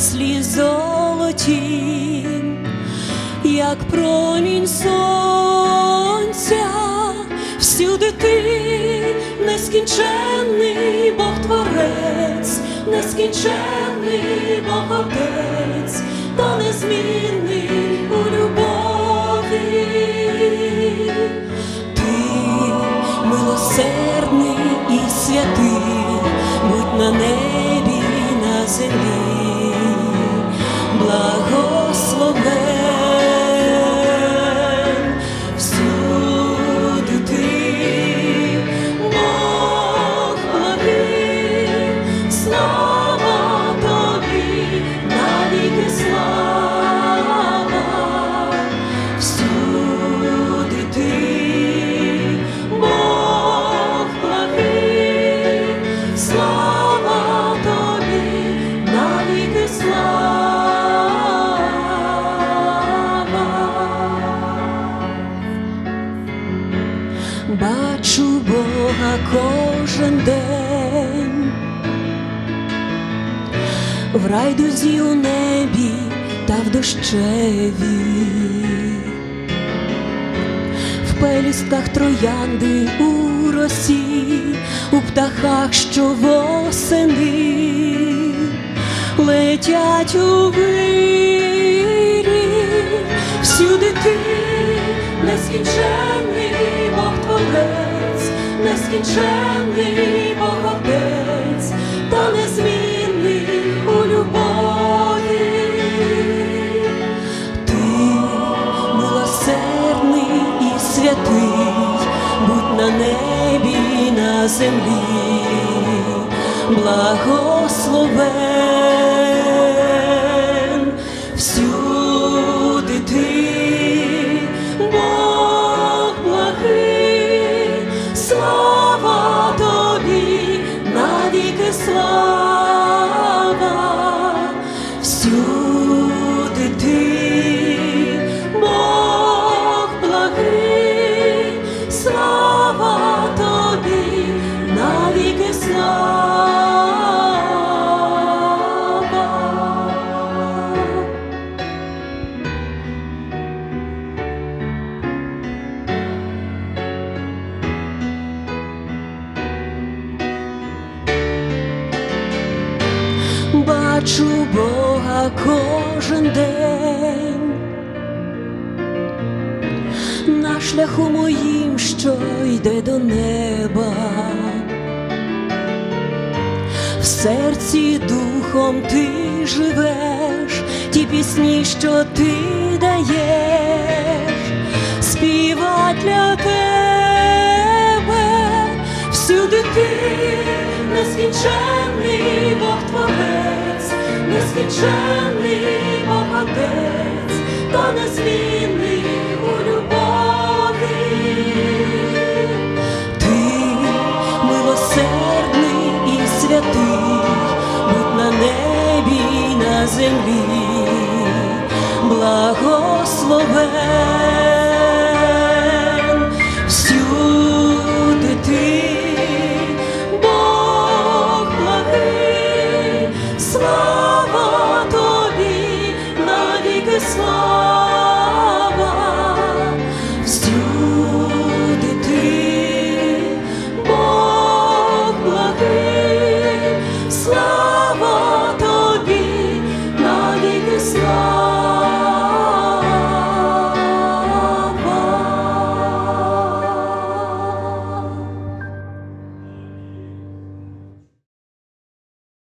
яслі золоті, як промінь сонця, всюди ти нескінченний Бог Творець, нескінченний Бог Отець, та незмінний у любові. Ти милосердний і святий, будь на і землі, благословен Кожен день, в райдузі у небі та в дощеві, в пелюстках троянди у росі, у птахах, що восени. Летять у вирі, всюди ти Бог Творець, нескінченний Бог Отець, та незмінний у любові. Ти милосердний і святий, будь на небі і на землі, благословен слава тобі, навіки слава, всюди Бачу Бога кожен день. На шляху моїм, що йде до неба, в серці духом ти живеш, ті пісні, що ти даєш, співать для тебе, всюди ти нескінченний Бог Творець, нескінченний Бог та незмінний у любові. Ти милосердний і святий, будь на небі на землі, благословен small.